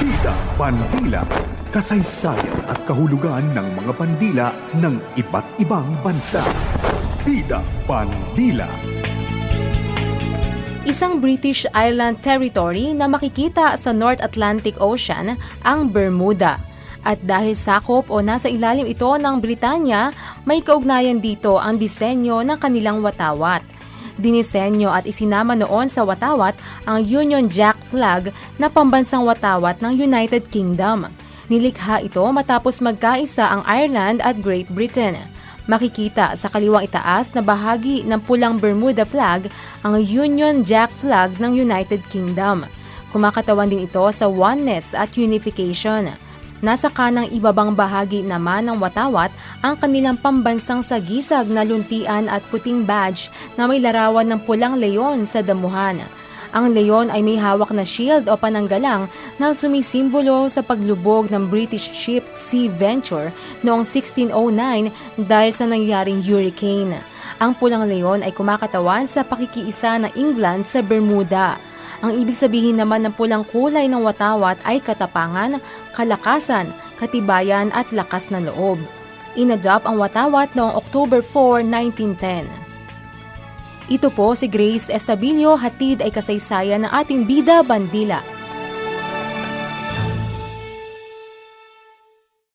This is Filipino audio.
Bida Bandila Kasaysayan at kahulugan ng mga bandila ng iba't ibang bansa Bida Bandila Isang British island territory na makikita sa North Atlantic Ocean ang Bermuda. At dahil sakop o nasa ilalim ito ng Britanya, may kaugnayan dito ang disenyo ng kanilang watawat. Dinisenyo at isinama noon sa watawat ang Union Jack flag na pambansang watawat ng United Kingdom. Nilikha ito matapos magkaisa ang Ireland at Great Britain. Makikita sa kaliwang itaas na bahagi ng pulang Bermuda flag ang Union Jack flag ng United Kingdom. Kumakatawan din ito sa oneness at unification. Nasa kanang ibabang bahagi naman ng watawat ang kanilang pambansang sagisag na luntian at puting badge na may larawan ng pulang leon sa damuhan. Ang leon ay may hawak na shield o pananggalang na sumisimbolo sa paglubog ng British ship Sea Venture noong 1609 dahil sa nangyaring hurricane. Ang pulang leon ay kumakatawan sa pakikiisa ng England sa Bermuda. Ang ibig sabihin naman ng pulang kulay ng watawat ay katapangan, kalakasan, katibayan at lakas ng loob. Inadopt ang watawat noong October 4, 1910. Ito po si Grace Estabilio, hatid ay kasaysayan ng ating Bida Bandila.